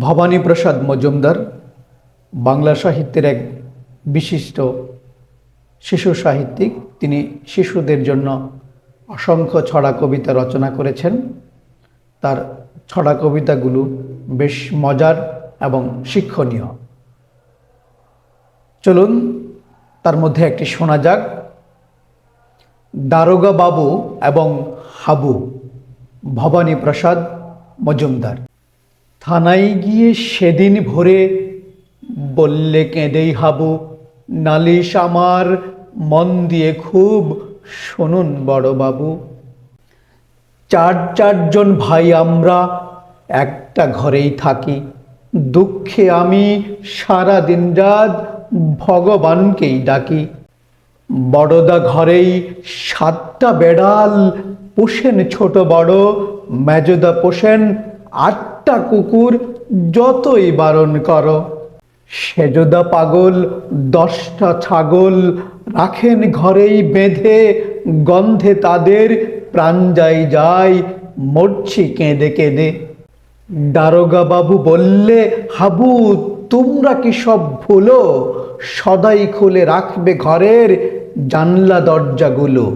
ভবানীপ্রসাদ মজুমদার বাংলা সাহিত্যের এক বিশিষ্ট শিশু সাহিত্যিক। তিনি শিশুদের জন্য অসংখ্য ছড়া কবিতা রচনা করেছেন। তার ছড়া কবিতাগুলো বেশ মজার এবং শিক্ষণীয়। চলুন, তার মধ্যে একটি শোনা যাক। দারোগা বাবু এবং হাবু, ভবানী প্রসাদ মজুমদার। থানায় গিয়ে সেদিন ভোরে বললে কেঁদেই হাবু, নালিশ আমার, মন দিয়ে খুব শুনুন বড় বাবু চার চারজন ভাই আমরা একটা ঘরেই থাকি, দুঃখে আমি সারা দিন রাত ভগবানকেই ডাকি। বড়দা ঘরেই সাতটা বেড়াল, পোষেন ছোট বড়, মেজদা পোষেন আটটা কুকুর যতই বারণ করো। সেজদা পাগল, দশটা ছাগল রাখেন ঘরেই বেঁধে, গন্ধে তাদের প্রাণ যায় যায়, মরছি কেঁদে কেঁদে। দারোগা বাবু বললে, হাবু, তোমরা কি সব ভুলো? সদাই খুলে রাখবে ঘরের জানলা দরজাগুলো।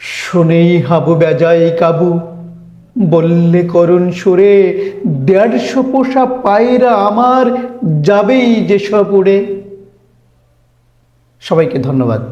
শুনেই হাবু বেজাই কাবু। বললে করুণ সুরে দেড়শো পোষা পায়রা আমার যাবেই যে সব উড়ে সবাইকে ধন্যবাদ।